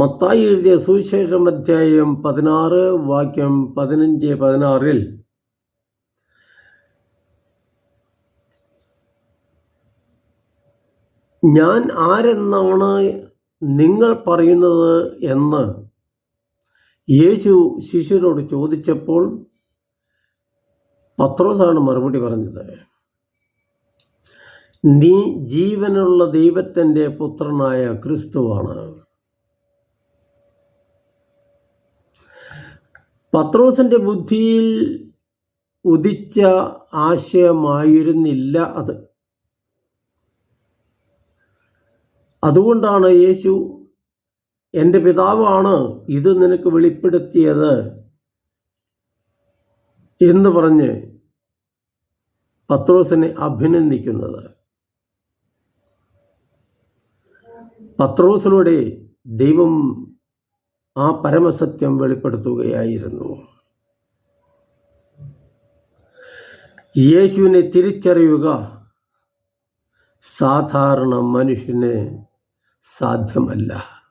മത്തായി എഴുതിയ സുവിശേഷം അധ്യായം പതിനാറ് വാക്യം പതിനഞ്ച് പതിനാറിൽ ഞാൻ ആരെന്നാണ് നിങ്ങൾ പറയുന്നത് എന്ന് യേശു ശിഷ്യരോട് ചോദിച്ചപ്പോൾ പത്രോസാണ് മറുപടി പറഞ്ഞത്. നീ ജീവനുള്ള ദൈവത്തിന്റെ പുത്രനായ ക്രിസ്തുവാണ്. പത്രോസിന്റെ ബുദ്ധിയിൽ ഉദിച്ച ആശയമായിരുന്നില്ല അത്. അതുകൊണ്ടാണ് യേശു എന്റെ പിതാവാണ് ഇത് നിനക്ക് വെളിപ്പെടുത്തിയത് എന്ന് പറഞ്ഞ് പത്രോസിനെ അഭിനന്ദിക്കുന്നത്. പത്രോസിലൂടെ ദൈവം ആ പരമസത്യം വെളിപ്പെടുത്തുകയായിരുന്നു. യേശുവിനെ തിരിച്ചറിയുക സാധാരണ മനുഷ്യന് സാധ്യമല്ല.